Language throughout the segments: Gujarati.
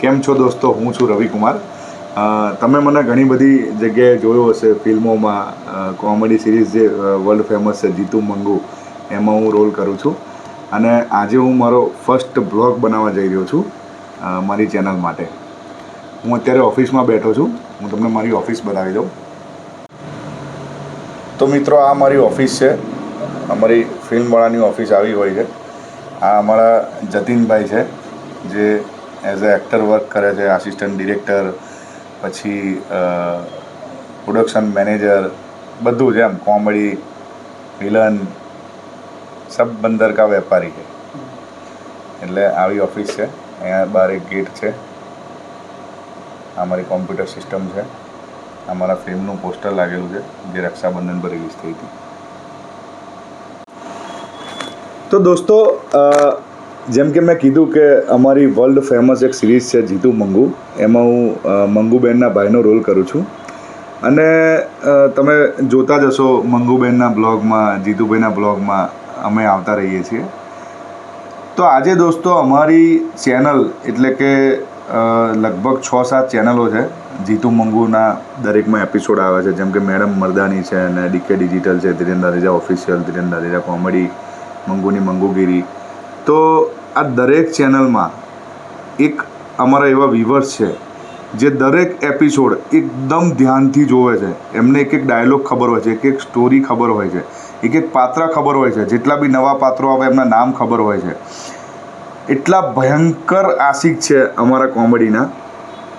કેમ છો દોસ્તો? હું છું રવિકુમાર. તમે મને ઘણી બધી જગ્યાએ જોયો હશે, ફિલ્મોમાં કોમેડી સિરીઝ જે વર્લ્ડ ફેમસ છે, જીતુ મંગુ, એમાં હું રોલ કરું છું. અને આજે હું મારો ફર્સ્ટ બ્લોગ બનાવવા જઈ રહ્યો છું મારી ચેનલ માટે. હું અત્યારે ઓફિસમાં બેઠો છું. હું તમને મારી ઓફિસ બતાવી દઉં. તો મિત્રો, આ મારી ઓફિસ છે. અમારી ફિલ્મવાળાની ઓફિસ આવી હોય છે. આ અમારા જતીનભાઈ છે, જે એઝ અ એક્ટર વર્ક કરે છે આસિસ્ટન્ટ ડિરેક્ટર પછી પ્રોડક્શન મેનેજર બધું જ એમ. કોમેડી વિલન સબ બંદર કા વેપારી છે એટલે આવી ઓફિસ છે. અહીંયા બહાર એક ગેટ છે. અમારી કોમ્પ્યુટર સિસ્ટમ છે. અમારા મારા ફિલ્મનું પોસ્ટર લાગેલું છે, જે રક્ષાબંધન પર રિલીઝ થઈ હતી. તો દોસ્તો જેમ કે મેં કીધું કે અમારી વર્લ્ડ ફેમસ એક સિરીઝ છે જીતુ મંગુ. એમાં હું મંગુબેનના ભાઈનો રોલ કરું છું. અને તમે જોતા જ હશો મંગુબેનના બ્લોગમાં જીતુભાઈના બ્લોગમાં અમે આવતા રહીએ છીએ. તો આજે દોસ્તો અમારી ચેનલ એટલે કે લગભગ છ સાત ચેનલો છે. જીતુ મંગુના દરેકમાં એપિસોડ આવે છે. જેમ કે મેડમ મરદાની છે અને ડીકે ડિજિટલ છે, ધીરેન્દ્ર રેજા ઓફિશિયલ ધીરેન્દ્ર રેજા કોમેડી મંગુની મંગુગીરી. તો આ દરેક ચેનલમાં એક અમારા એવા વ્યુઅર્સ છે, જે દરેક એપિસોડ એકદમ ધ્યાનથી જોવે છે. એમને એક એક ડાયલોગ ખબર હોય છે, એક એક સ્ટોરી ખબર હોય છે, એક એક પાત્ર ખબર હોય છે, જેટલા બી નવા પાત્રો આવે એમના નામ ખબર હોય છે. એટલા ભયંકર આશિક છે અમારા કોમેડીના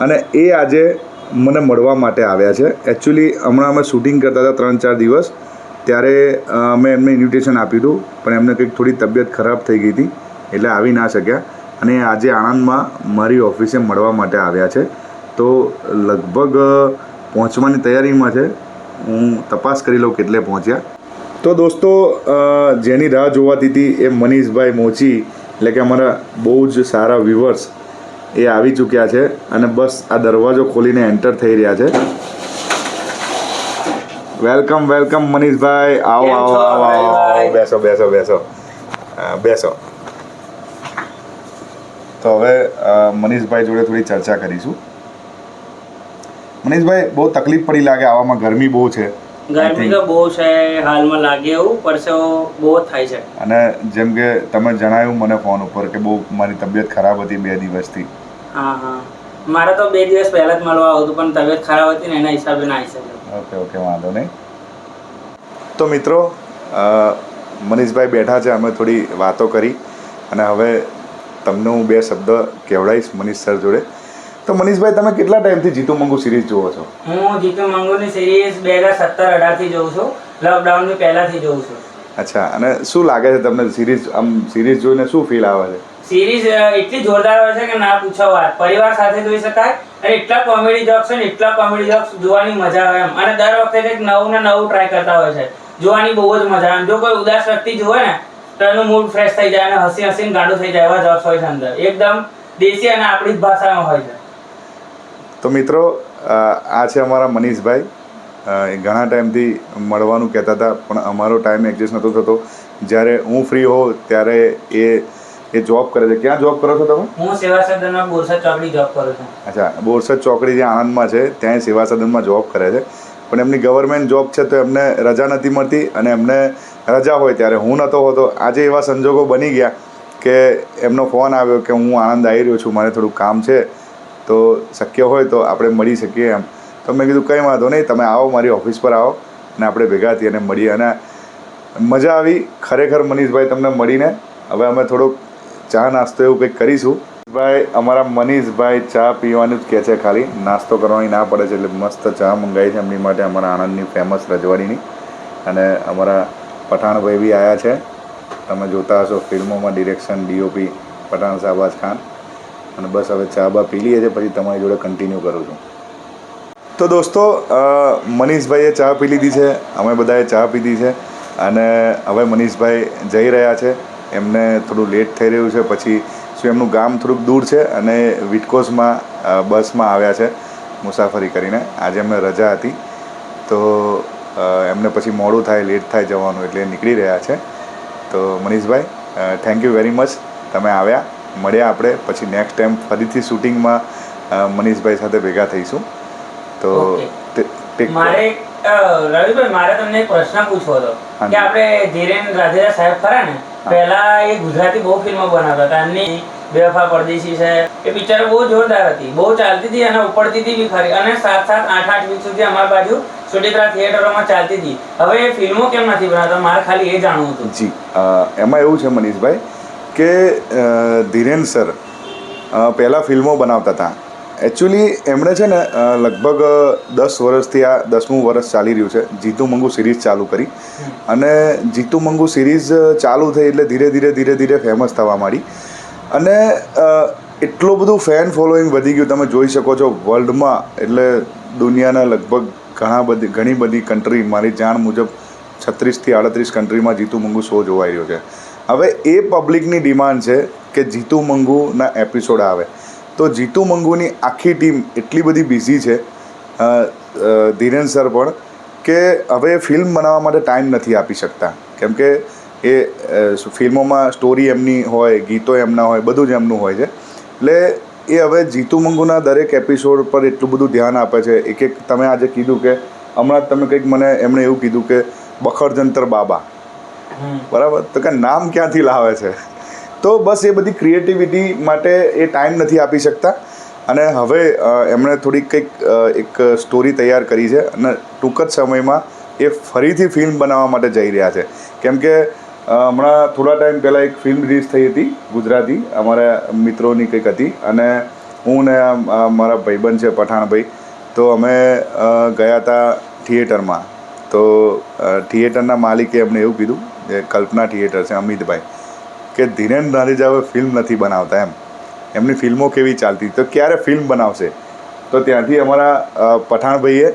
અને એ આજે મને મળવા માટે આવ્યા છે. એકચ્યુઅલી હમણાં અમે શૂટિંગ કરતા હતા ત્રણ ચાર દિવસ, ત્યારે મેં એમને ઇન્વિટેશન આપ્યું હતું, પણ એમને કંઈક થોડી તબિયત ખરાબ થઈ ગઈ હતી. એટલે આવી ના શક્યા. અને આજે આણંદમાં મારી ઓફિસે મળવા માટે આવ્યા છે. તો લગભગ પહોંચવાની તૈયારીમાં છે. હું તપાસ કરી લઉં કેટલે પહોંચ્યા. તો દોસ્તો જેની રાહ જોવાતી હતી એ મનીષભાઈ મોચી. એટલે કે અમારા બહુ જ સારા વ્યુઅર્સ એ આવી ચૂક્યા છે. અને બસ આ દરવાજો ખોલીને એન્ટર થઈ રહ્યા છે. Welcome welcome Manishbhai. આવો આવો આવો આવો. બેસો બેસો બેસો. બેસો. તો હવે મનીષભાઈ જોડે થોડી ચર્ચા કરીશું. મનીષભાઈ બહુ તકલીફ પડી લાગે આવામાં ગરમી બહુ છે. ગરમી તો બહુ છે હાલમાં લાગે એવું પરસેવો બહુ થાય છે. અને જેમ કે તમે જણાવ્યું મને ફોન ઉપર કે બહુ મારી તબિયત ખરાબ હતી બે દિવસથી. હા હા. મારે તો બે દિવસ પહેલા જ મળવા આવતું પણ તબિયત ખરાબ હતી ને એના હિસાબે ના આવી શક્યો. ઓકે ઓકે વાંધો નહીં. તો મિત્રો મનીષભાઈ બેઠા છે અમે થોડી વાતો કરી. અને હવે તમને હું બે શબ્દ કહેવડાવીશ મનીષ સર જોડે. તો મનીષભાઈ તમે કેટલા ટાઈમથી જીતુ મંગુ સિરીઝ જોવો છો? હું જીતુ મંગુની સિરીઝ બે હજાર સત્તર અઢારથી જોઉં છું. લોકડાઉનની પહેલાથી જોઉં છું. અચ્છા અને શું લાગે છે તમને સિરીઝ આમ સિરીઝ જોઈને શું ફીલ આવે છે? સિરીઝ એટલી જોરદાર હોય છે કે ના પૂછો વાત. પરિવાર સાથે જોઈ શકાય અને એટલા કોમેડી જોક્સ છે ને એટલા કોમેડી જોક્સ જોવાની મજા આવે એમ. અને દર વખતે કંઈક નવું ને નવું ટ્રાય કરતા હોય છે. જોવાની બહુ જ મજા આવે. જો કોઈ ઉદાસ વ્યક્તિ જોવે ને તો એનું મૂડ ફ્રેશ થઈ જાય અને હસી હસીને ગાંડું થઈ જાય એવા જોક્સ હોય છે અંદર. એકદમ દેશી અને આપણી જ ભાષામાં હોય છે. તો મિત્રો આ છે અમારા મનીષભાઈ. એ ઘણા ટાઈમથી મળવાનું કહેતા હતા પણ અમારો ટાઈમ એડજસ્ટ નહોતો થતો. જ્યારે હું ફ્રી હોઉં ત્યારે એ એ જોબ કરે છે. ક્યાં જોબ કરો છો તમે? હું સેવા સદનમાં બોરસદ ચોકડી જોબ કરું છું. અચ્છા બોરસદ ચોકડી જે આણંદમાં છે ત્યાં સેવા સદનમાં જોબ કરે છે. પણ એમની ગવર્મેન્ટ જોબ છે તો એમને રજા નથી મળતી અને એમને રજા હોય ત્યારે. હું નહોતો હોતો. આજે એવા સંજોગો બની ગયા કે એમનો ફોન આવ્યો કે હું આણંદ આવી રહ્યો છું, મારે થોડું કામ છે, તો શક્ય હોય તો આપણે મળી શકીએ એમ. તો મેં કીધું કંઈ વાંધો નહીં, તમે આવો, મારી ઓફિસ પર આવો અને આપણે ભેગા થઈએ અને મળીએ. અને મજા આવી. ખરેખર મનીષભાઈ તમને મળીને. હવે અમે થોડુંક ચા નાસ્તો એવું કંઈક કરીશું. ભાઈ, અમારા મનીષભાઈ ચા પીવાનું જ કહે છે ખાલી. નાસ્તો કરવાની ના પડે છે, એટલે મસ્ત ચા મંગાવી છે. એમની માટે અમારા આણંદની ફેમસ રજવાડીની. અને અમારા પઠાણભાઈ બી આવ્યા છે. તમે જોતા હશો ફિલ્મોમાં direction D O P Pathan Shahbaz Khan. અને બસ હવે ચા બા પી લઈએ છે, પછી તમારી જોડે કન્ટિન્યુ કરું છું. તો દોસ્તો મનીષભાઈએ ચા પી લીધી છે. અમે બધાએ ચા પીધી છે. અને હવે મનીષભાઈ જઈ રહ્યા છે. એમને થોડું લેટ થઈ રહ્યું છે, પછી શું એમનું ગામ થોડુંક દૂર છે અને વિટકોસમાં બસમાં આવ્યા છે મુસાફરી કરીને. આજે એમને રજા હતી. તો એમને પછી મોડું થાય લેટ થાય જવાનું એટલે નીકળી રહ્યા છે. તો Manishbhai thank you very much તમે આવ્યા મળ્યા આપણે. પછી નેક્સ્ટ ટાઈમ ફરીથી શૂટિંગમાં મનીષભાઈ સાથે ભેગા થઈશું. તો. મારે રવિભાઈ મારે તમને એક પ્રશ્ન પૂછવો હતો. કે આપણે ધીરેન રાધેરા સાહેબ ખરા ને? પહેલા એ ગુજરાતી બહુ ફિલ્મો બનાવતા હતા. એમની બેફા પરદેશી છે. એ પિક્ચર બહુ જોરદાર હતી. બહુ ચાલતી હતી અને ઉપડતી હતી બી ખરી. અને સાત સાત આઠ આઠ વીક સુધી અમારી બાજુ સુટેકરા થિયેટરોમાં ચાલતી હતી. હવે ફિલ્મો કેમ નથી બનાવતા? મારે ખાલી એ જાણવું હતું. જી એમાં એવું છે મનીષભાઈ કે ધીરેન સર પહેલાં ફિલ્મો બનાવતા હતા. એકચ્યુઅલી એમણે છે ને લગભગ દસ વર્ષથી આ દસમું વર્ષ ચાલી રહ્યું છે. જીતુ મંગુ સિરીઝ ચાલુ કરી. અને જીતુ મંગુ સિરીઝ ચાલુ થઈ એટલે ધીરે ધીરે ધીરે ધીરે ફેમસ થવા માંડી. અને એટલું બધું ફેન ફોલોઈંગ વધી ગયું. તમે જોઈ શકો છો વર્લ્ડમાં એટલે દુનિયાના લગભગ ઘણા બધી ઘણી બધી કન્ટ્રી મારી જાણ મુજબ છત્રીસથી આડત્રીસ કન્ટ્રીમાં જીતુ મંગુ શો જોવાઈ રહ્યો છે. હવે એ પબ્લિકની ડિમાન્ડ છે કે જીતુ મંગુના એપિસોડ આવે. તો જીતુ મંગુની આખી ટીમ એટલી બધી બિઝી છે ધીરેન સર પણ, કે હવે ફિલ્મ બનાવવા માટે ટાઈમ નથી આપી શકતા. કેમ કે એ ફિલ્મોમાં સ્ટોરી એમની હોય, ગીતો એમના હોય, બધું જ એમનું હોય છે. એટલે એ હવે જીતુ મંગુના દરેક એપિસોડ પર એટલું બધું ધ્યાન આપે છે. એક એક તમે આજે કીધું કે હમણાં જ તમે કંઈક મને એમણે એવું કીધું કે બખરજંતર બાબા. બરાબર? તો કે નામ ક્યાંથી લાવે છે? તો બસ એ બધી ક્રિએટિવિટી માટે એ ટાઈમ નથી આપી શકતા. અને હવે એમણે થોડીક કંઈક એક સ્ટોરી તૈયાર કરી છે અને ટૂંક જ સમયમાં એ ફરીથી ફિલ્મ બનાવવા માટે જઈ રહ્યા છે. કેમ કે હમણાં થોડા ટાઈમ પહેલાં એક ફિલ્મ રિલીઝ થઈ હતી ગુજરાતી, અમારા મિત્રોની કંઈક હતી. અને હું ને મારા ભાઈબંધ છે, પઠાણભાઈ, તો અમે ગયા હતા થિયેટરમાં. તો થિયેટરના માલિકે એમને એવું કીધું જે કલ્પના થિયેટર છે, અમિતભાઈ, કે ધીરેન નારીજા હવે ફિલ્મ નથી બનાવતા એમ. એમની ફિલ્મો કેવી ચાલતી? તો ક્યારે ફિલ્મ બનાવશે? તો ત્યાંથી અમારા પઠાણભાઈએ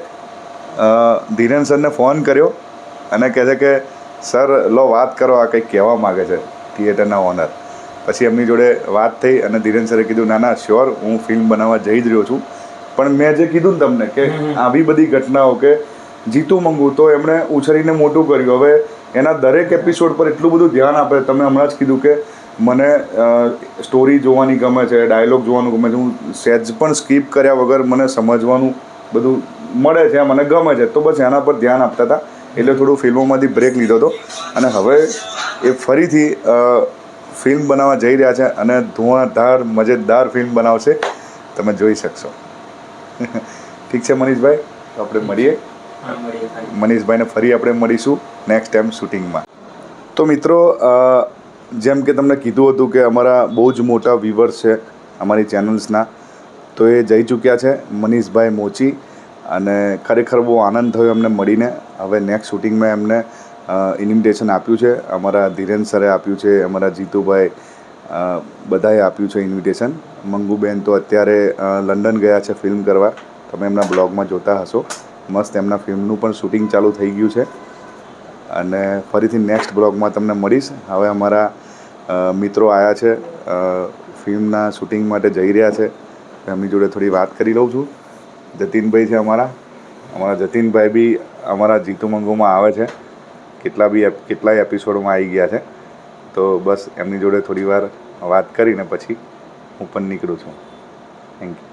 ધીરેન સરને ફોન કર્યો અને કહે છે કે સર લો વાત કરો આ કંઈક કહેવા માગે છે થિયેટરના ઓનર પછી એમની જોડે વાત થઈ અને ધીરેન સરે કીધું ના ના શ્યોર હું ફિલ્મ બનાવવા જઈ જ રહ્યો છું. પણ મેં જે કીધું ને તમને કે આવી બધી ઘટનાઓ કે જીતું મંગુ તો એમણે ઉછરીને મોટું કર્યું. હવે એના દરેક એપિસોડ પર એટલું બધું ધ્યાન આપે તમે હમણાં જ કીધું કે મને સ્ટોરી જોવાની ગમે છે ડાયલોગ જોવાનું ગમે છે હું સેજ પણ સ્કીપ કર્યા વગર મને સમજવાનું બધું મળે છે મને ગમે છે તો બસ એના પર ધ્યાન આપતા હતા. એટલે થોડું ફિલ્મોમાંથી બ્રેક લીધો હતો. અને હવે એ ફરીથી ફિલ્મ બનાવવા જઈ રહ્યા છે અને ધુઆધાર મજેદાર ફિલ્મ બનાવશે. તમે જોઈ શકશો. ઠીક છે મનીષભાઈ? તો આપણે મળીએ. મનીષભાઈને ફરી આપણે મળીશું નેક્સ્ટ ટાઈમ શૂટિંગમાં તો મિત્રો જેમ કે તમને કીધું હતું કે અમારા બહુ જ મોટા વ્યુવર્સ છે અમારી ચેનલ્સના તો એ જઈ ચૂક્યા છે મનીષભાઈ મોચી. અને ખરેખર બહુ આનંદ થયો એમને મળીને. હવે નેક્સ્ટ શૂટિંગમાં એમને ઇન્વિટેશન આપ્યું છે. અમારા ધીરેન સરે આપ્યું છે, અમારા જીતુભાઈ બધાએ આપ્યું છે ઇન્વિટેશન મંગુબેન તો અત્યારે લંડન ગયા છે ફિલ્મ કરવા. તમે એમના બ્લોગમાં જોતા હશો. મસ્ત એમના ફિલ્મનું પણ શૂટિંગ ચાલુ થઈ ગયું છે. અને ફરીથી નેક્સ્ટ બ્લોગમાં તમને મળીશ. હવે અમારા મિત્રો આવ્યા છે ફિલ્મના શૂટિંગ માટે જઈ રહ્યા છે. એમની જોડે થોડી વાત કરી લઉં છું. જતીનભાઈ છે અમારા. અમારા જતીનભાઈ બી અમારા જીતુ મંગુમાં આવે છે. કેટલા બી કેટલાય એપિસોડમાં આવી ગયા છે. તો બસ એમની જોડે થોડી વાર વાત કરીને પછી હું પણ નીકળું છું. Thank you